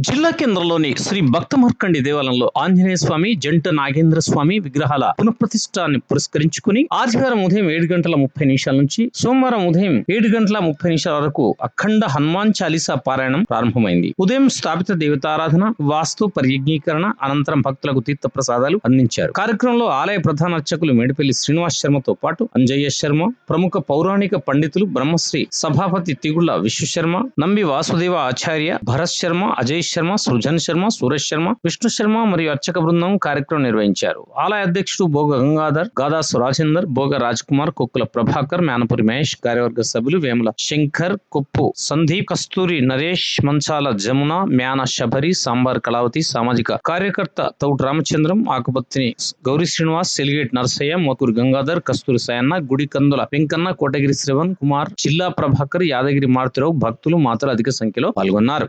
జిల్లా కేంద్రంలోని శ్రీ భక్త మార్కండి దేవాలయంలో ఆంజనేయ స్వామి జంట నాగేంద్ర స్వామి విగ్రహాల పునఃప్రతిష్టాన్ని పురస్కరించుకుని ఆదివారం ఉదయం ఏడు గంటల ముప్పై నిమిషాల నుంచి సోమవారం ఉదయం ఏడు గంటల ముప్పై నిమిషాల వరకు అఖండ హనుమాన్ చాలీసా పారాయణం ప్రారంభమైంది. ఉదయం స్థాపిత దేవతారాధన వాస్తు పర్యజ్ఞీకరణ అనంతరం భక్తులకు తీర్థ ప్రసాదాలు అందించారు. కార్యక్రమంలో ఆలయ ప్రధాన అర్చకులు మేడిపల్లి శ్రీనివాస్ శర్మతో పాటు అంజయ్య శర్మ ప్రముఖ పౌరాణిక పండితులు బ్రహ్మశ్రీ సభాపతి తిగుళ్ళ విశ్వశర్మ నంబి వాసుదేవ ఆచార్య భరత్ శర్మ అజయ్ శర్మ సృజన్ శర్మ సురేష్ శర్మ విష్ణు శర్మ మరియు అర్చక బృందం కార్యక్రమం నిర్వహించారు. ఆలయ అధ్యక్షుడు భోగ గంగాధర్ గాదా రాజేందర్ భోగ రాజ్ కుమార్ కుక్కుల ప్రభాకర్ మేనపురి మహేష్ కార్యవర్గ సభ్యులు వేముల శంకర్ కుప్పు సందీప్ కస్తూరి నరేష్ మంచాల జమున మ్యాన శబరి సాంబార్ కళావతి సామాజిక కార్యకర్త తౌడు రామచంద్రం ఆకుపత్తిని గౌరీ శ్రీనివాస్ సెలిగేట్ నరసయ్య మోతూరు గంగాధర్ కస్తూరి సాయన్న గుడి కందుల వెంకన్న కోటగిరి శ్రవణ్ కుమార్ జిల్లా ప్రభాకర్ యాదగిరి మారుతిరావు భక్తులు మాత్రం అధిక సంఖ్యలో పాల్గొన్నారు.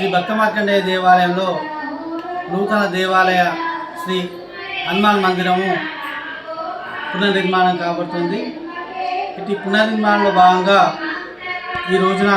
శ్రీ భక్త దేవాలయంలో నూతన దేవాలయ శ్రీ హనుమాన్ మందిరము పునర్నిర్మాణం కాబడుతుంది. ఇటు పునర్నిర్మాణంలో భాగంగా ఈ రోజున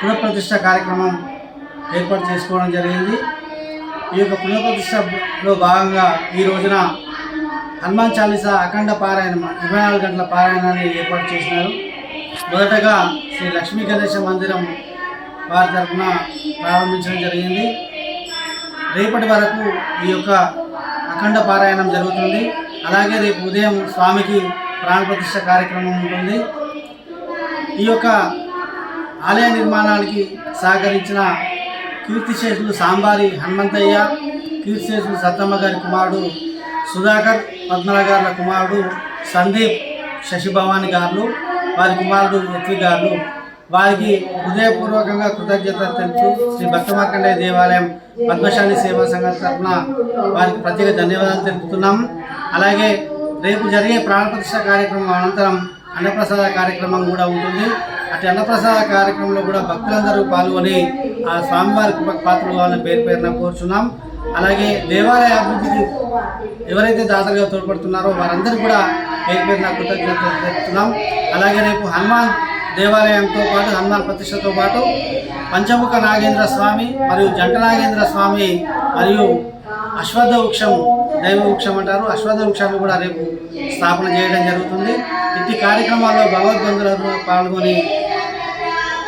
పునఃప్రతిష్ట కార్యక్రమం ఏర్పాటు చేసుకోవడం జరిగింది. ఈ యొక్క పునఃప్రతిష్టలో భాగంగా ఈ రోజున హనుమాన్ చాలీసా అఖండ పారాయణం ఇరవై నాలుగు గంటల పారాయణాన్ని ఏర్పాటు చేసినారు. మొదటగా శ్రీ లక్ష్మీ గణేశ మందిరం వారి తరఫున ప్రారంభించడం జరిగింది. రేపటి వరకు ఈ యొక్క అఖండ పారాయణం జరుగుతుంది. అలాగే రేపు ఉదయం స్వామికి ప్రాణప్రతిష్ఠ కార్యక్రమం ఉంటుంది. ఈ యొక్క ఆలయ నిర్మాణానికి సహకరించిన కీర్తిశేషులు సాంబారి హనుమంతయ్య కీర్తిశేషులు సత్తమ్మ గారి కుమారుడు సుధాకర్ పద్మల గారుల కుమారుడు సందీప్ శశిభవాని గారు వారి కుమారుడు యత్వి గారు వారికి హృదయపూర్వకంగా కృతజ్ఞత తెలుపు శ్రీ భక్తమాకండే దేవాలయం పద్మశాలి సేవా సంఘం తరఫున వారికి ప్రత్యేక ధన్యవాదాలు తెలుపుతున్నాం. అలాగే రేపు జరిగే ప్రాణప్రతిష్ఠ కార్యక్రమం అనంతరం అన్నప్రసాద కార్యక్రమం కూడా ఉంటుంది. అటు అన్నప్రసాద కార్యక్రమంలో కూడా భక్తులందరూ పాల్గొని ఆ స్వామివారి పాత్రలు కావాలని పేరు పేరున కోరుచున్నాం. అలాగే దేవాలయ అభివృద్ధికి ఎవరైతే దాతలుగా తోడ్పడుతున్నారో వారందరూ కూడా పేరు పేరున కృతజ్ఞతలు తెలుపుతున్నాం. అలాగే రేపు హనుమాన్ దేవాలయంతో పాటు హనుమాన్ ప్రతిష్టతో పాటు పంచముఖ నాగేంద్ర స్వామి మరియు జంట నాగేంద్ర స్వామి మరియు అశ్వత్థ వృక్షం దైవ వృక్షం అంటారు. అశ్వత్థ వృక్షాన్ని కూడా రేపు స్థాపన చేయడం జరుగుతుంది. ఇట్టి కార్యక్రమాల్లో భగవద్బంధులను పాల్గొని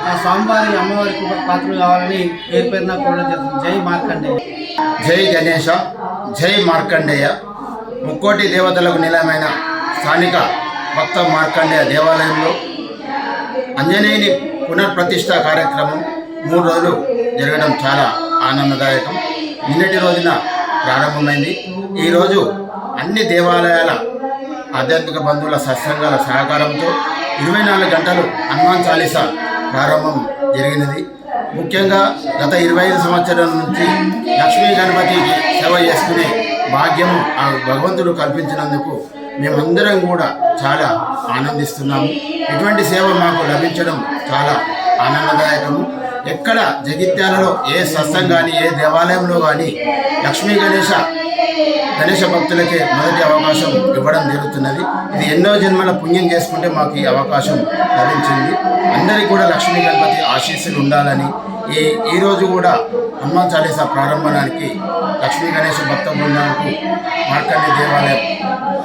ఆ స్వామివారి అమ్మవారి పాత్రలు కావాలని పేరు పేరున కోరడం జరుగుతుంది. జై మార్కండేయ. జై గణేష జై మార్కండేయ. ముక్కోటి దేవతలకు నిలయమైన స్థానిక భక్త మార్కండేయ దేవాలయంలో అంజనేయుని పునర్ప్రతిష్ట కార్యక్రమం మూడు రోజులు జరగడం చాలా ఆనందదాయకం. నిన్నటి రోజున ప్రారంభమైంది. ఈరోజు అన్ని దేవాలయాల ఆధ్యాత్మిక బంధువుల సత్సంగాల సహకారంతో ఇరవై నాలుగు గంటలు హనుమాన్ చాలీసా ప్రారంభం జరిగినది. ముఖ్యంగా గత ఇరవై ఐదు సంవత్సరాల నుంచి లక్ష్మీ గణపతికి సేవ చేసుకునే భాగ్యము ఆ భగవంతుడు కల్పించినందుకు మేమందరం కూడా చాలా ఆనందిస్తున్నాము. ఇటువంటి సేవ మాకు లభించడం చాలా ఆనందదాయకము. ఎక్కడ జగిత్యాలలో ఏ సత్సం కానీ ఏ దేవాలయంలో కానీ లక్ష్మీ గణేశ గణేశ భక్తులకే మొదటి అవకాశం ఇవ్వడం జరుగుతున్నది. ఇది ఎన్నో జన్మల పుణ్యం చేసుకుంటే మాకు ఈ అవకాశం లభించింది. అందరికీ కూడా లక్ష్మీ గణపతి ఆశీస్సులు ఉండాలని ఈ ఈరోజు కూడా హనుమాన్ చాలీసా ప్రారంభానికి లక్ష్మీ గణేష భక్త బృందానికి మార్కండి దేవాలయం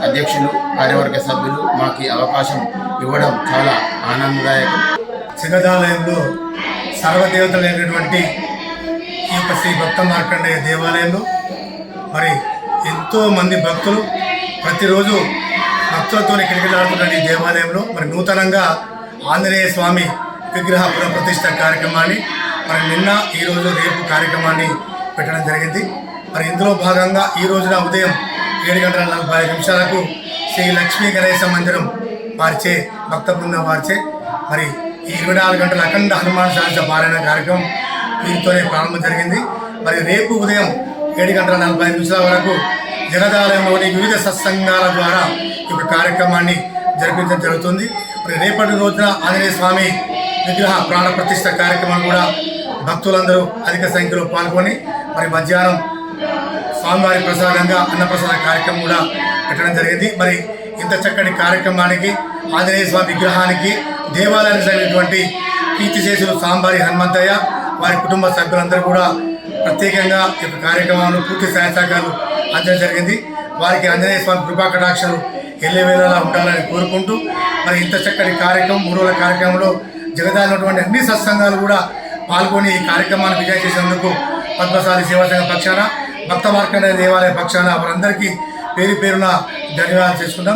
అధ్యక్షులు కార్యవర్గ సభ్యులు మాకు అవకాశం ఇవ్వడం చాలా ఆనందదాయకం. జగదాలయంలో సర్వదేవతలైనటువంటి ఈ యొక్క శ్రీ భక్త మార్కండేయ దేవాలయంలో మరి ఎంతో మంది భక్తులు ప్రతిరోజు భక్తులతో కిలకిలాడుతున్న ఈ దేవాలయంలో మరి నూతనంగా ఆంజనేయ స్వామి విగ్రహ పునఃప్రతిష్ఠ కార్యక్రమాన్ని మరి నిన్న ఈ రోజు రేపు కార్యక్రమాన్ని పెట్టడం జరిగింది. మరి ఇందులో భాగంగా ఈ రోజున ఉదయం ఏడు గంటల నలభై ఐదు నిమిషాలకు శ్రీ లక్ష్మీ గణేశ మందిరం వారిచే భక్త బృందం వారిచే మరి ఈ ఇరవై నాలుగు గంటల అఖండ హనుమాన్ చాలీస పారాయణ కార్యక్రమం దీంతోనే ప్రారంభం జరిగింది. మరి రేపు ఉదయం ఏడు గంటల నలభై నిమిషాల వరకు జగదాలయంలోని వివిధ సత్సంగాల ద్వారా ఈ యొక్క కార్యక్రమాన్ని జరిపించడం జరుగుతుంది. మరి రేపటి రోజున ఆంజనేయ స్వామి విగ్రహ ప్రాణ ప్రతిష్ఠ కార్యక్రమం కూడా భక్తులందరూ అధిక సంఖ్యలో పాల్గొని మరి మధ్యాహ్నం స్వామివారి ప్రసాదంగా అన్నప్రసాద కార్యక్రమం కూడా పెట్టడం జరిగింది. మరి ఇంత చక్కటి కార్యక్రమానికి ఆంజనేయ స్వామి విగ్రహానికి దేవాలయానికి చెందినటువంటి కీర్తిశేషులు సాంబారి హనుమంతయ్య వారి కుటుంబ సభ్యులందరూ కూడా ప్రత్యేకంగా ఈ యొక్క కార్యక్రమంలో పూర్తి సహాయ సహకారాలు జరిగింది. వారికి ఆంజనేయ స్వామి కృపా కటాక్షలు ఎల్లవేళలా ఉండాలని కోరుకుంటూ మరి ఇంత చక్కటి కార్యక్రమం మూడు రోజుల కార్యక్రమంలో జగదాలినటువంటి అన్ని సత్సంగాలు కూడా పాల్గొని ఈ కార్యక్రమాన్ని విజయం చేసినందుకు పద్మసారి సేవాసంఘ పక్షాన భక్త మార్కండ దేవాలయ పక్షాన వారందరికీ పేరు పేరున ధన్యవాదాలు చేసుకుంటాం